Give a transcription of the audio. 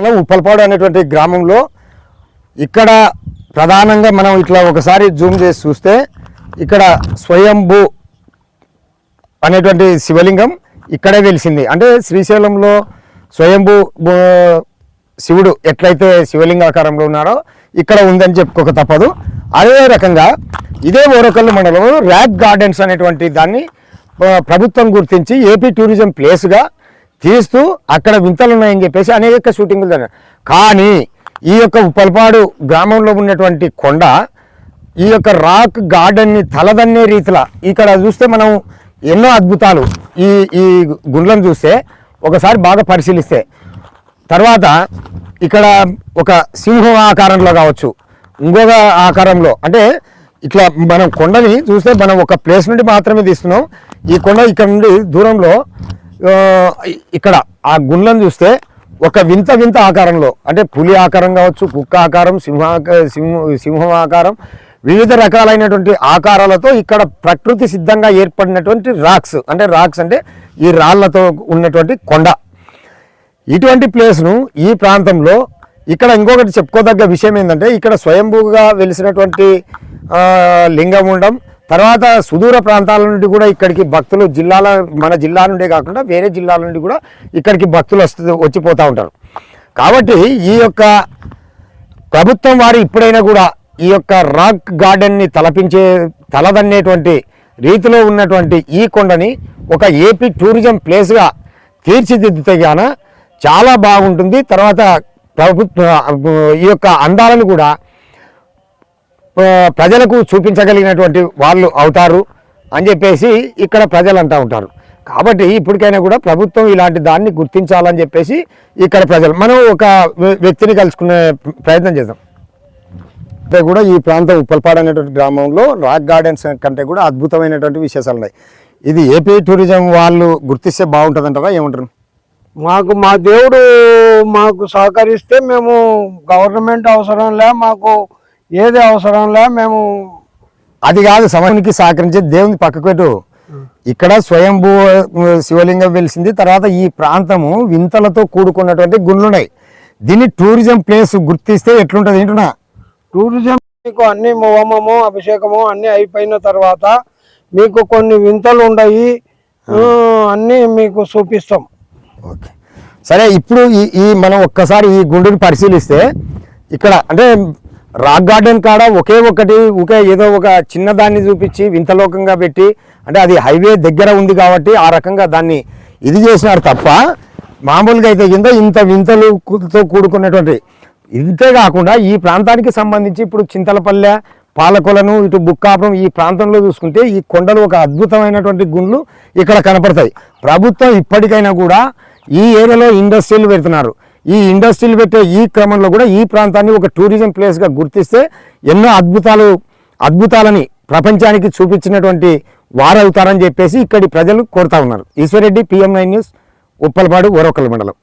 మనం ఉప్పలపాడు అనేటువంటి గ్రామంలో ఇక్కడ ప్రధానంగా మనం ఇట్లా ఒకసారి జూమ్ చేసి చూస్తే ఇక్కడ స్వయంభూ అనేటువంటి శివలింగం ఇక్కడే వెలిసింది. అంటే శ్రీశైలంలో స్వయంభూ శివుడు ఎట్లయితే శివలింగ ఆకారంలో ఉన్నారో ఇక్కడ ఉందని చెప్పుకోక తప్పదు. అదే రకంగా ఇదే ఓరకల్లు మండలంలో ర్యాక్ గార్డెన్స్ అనేటువంటి దాన్ని ప్రభుత్వం గుర్తించి ఏపీ టూరిజం ప్లేస్గా తీస్తూ అక్కడ వింతలు ఉన్నాయని చెప్పేసి అనేక షూటింగులు జరిగాయి కానీ ఈ యొక్క ఉప్పలపాడు గ్రామంలో ఉన్నటువంటి కొండ ఈ యొక్క రాక్ గార్డెన్ని తలదన్నే రీతిలో ఇక్కడ చూస్తే మనం ఎన్నో అద్భుతాలు ఈ ఈ గుండ్లను చూస్తే ఒకసారి బాగా పరిశీలిస్తే. తర్వాత ఇక్కడ ఒక సింహం ఆకారంలో కావచ్చు ఇంకొక ఆకారంలో అంటే ఇట్లా మనం కొండని చూస్తే మనం ఒక ప్లేస్ నుండి మాత్రమే తీస్తున్నాం. ఈ కొండ ఇక్కడ నుండి దూరంలో ఇక్కడ ఆ గుండ్లను చూస్తే ఒక వింత వింత ఆకారంలో అంటే పులి ఆకారం కావచ్చు కుక్క ఆకారం సింహ సింహ సింహం ఆకారం వివిధ రకాలైనటువంటి ఆకారాలతో ఇక్కడ ప్రకృతి సిద్ధంగా ఏర్పడినటువంటి రాక్స్. అంటే రాక్స్ అంటే ఈ రాళ్ళతో ఉన్నటువంటి కొండ. ఇటువంటి ప్లేస్ను ఈ ప్రాంతంలో ఇక్కడ ఇంకొకటి చెప్పుకోదగ్గ విషయం ఏంటంటే ఇక్కడ స్వయంభూగా వెలిసినటువంటి లింగం ఉండడం తర్వాత సుదూర ప్రాంతాల నుండి కూడా ఇక్కడికి భక్తులు జిల్లాల మన జిల్లా నుండే కాకుండా వేరే జిల్లాల నుండి కూడా ఇక్కడికి భక్తులు వస్తూ వచ్చిపోతూ ఉంటారు. కాబట్టి ఈ యొక్క ప్రభుత్వం వారు ఇప్పుడైనా కూడా ఈ యొక్క రాక్ గార్డెన్ని తలపించే తలదన్నేటువంటి రీతిలో ఉన్నటువంటి ఈ కొండని ఒక ఏపీ టూరిజం ప్లేస్గా తీర్చిదిద్దితే గాన చాలా బాగుంటుంది. తర్వాత ప్రభుత్వ ఈ యొక్క అందాలను కూడా ప్రజలకు చూపించగలిగినటువంటి వాళ్ళు అవుతారు అని చెప్పేసి ఇక్కడ ప్రజలు అంటూ ఉంటారు. కాబట్టి ఇప్పటికైనా కూడా ప్రభుత్వం ఇలాంటి దాన్ని గుర్తించాలని చెప్పేసి ఇక్కడ ప్రజలు మనం ఒక వ్య- వ్యక్తిని కలుసుకునే ప్రయత్నం చేద్దాం. అంటే కూడా ఈ ప్రాంతం ఉప్పల్పాడు అనేటువంటి గ్రామంలో రాక్ గార్డెన్స్ కంటే కూడా అద్భుతమైనటువంటి విశేషాలు ఉన్నాయి. ఇది ఏపీ టూరిజం వాళ్ళు గుర్తిస్తే బాగుంటుందంటారా? ఏమంటారు? మాకు మా దేవుడు మాకు సహకరిస్తే మేము గవర్నమెంట్ అవసరం లే మాకు ఏది అవసరం లే మేము అది కాదు సమయానికి సహకరించే దేవుని పక్కకు పెట్టు. ఇక్కడ స్వయంభూ శివలింగం వెలిసింది. తర్వాత ఈ ప్రాంతము వింతలతో కూడుకున్నటువంటి గుండ్లున్నాయి దీన్ని టూరిజం ప్లేస్ గుర్తిస్తే ఎట్లుంటది ఏంటున్నా? టూరిజం మీకు అన్ని హోమము అభిషేకము అన్ని అయిపోయిన తర్వాత మీకు కొన్ని వింతలు ఉన్నాయి ఆ, అన్ని మీకు చూపిస్తాం. ఓకే. సరే ఇప్పుడు ఈ ఈ మనం ఒక్కసారి ఈ గుండుని పరిశీలిస్తే ఇక్కడ అంటే రాక్ గార్డెన్ కాడ ఒకే ఒకటి ఒకే ఏదో ఒక చిన్నదాన్ని చూపించి వింతలోకంగా పెట్టి అంటే అది హైవే దగ్గర ఉంది కాబట్టి ఆ రకంగా దాన్ని ఇది చేసినారు తప్ప మామూలుగా అయితే కింద ఇంత వింతలుతో కూడుకున్నటువంటి ఇంతే కాకుండా ఈ ప్రాంతానికి సంబంధించి ఇప్పుడు చింతలపల్లె పాలకొలను ఇటు బుక్కాపురం ఈ ప్రాంతంలో చూసుకుంటే ఈ కొండలు ఒక అద్భుతమైనటువంటి గుండ్లు ఇక్కడ కనపడతాయి. ప్రభుత్వం ఇప్పటికైనా కూడా ఈ ఏరియాలో ఇండస్ట్రీలు పెడుతున్నారు. ఈ ఇండస్ట్రీలు పెట్టే ఈ క్రమంలో కూడా ఈ ప్రాంతాన్ని ఒక టూరిజం ప్లేస్గా గుర్తిస్తే ఎన్నో అద్భుతాలు అద్భుతాలని ప్రపంచానికి చూపించినటువంటి వారవుతారని చెప్పేసి ఇక్కడి ప్రజలు కోరుతా ఉన్నారు. Eswarreddy PM nine news Uppalapadu ఓరొక్కల మండలం.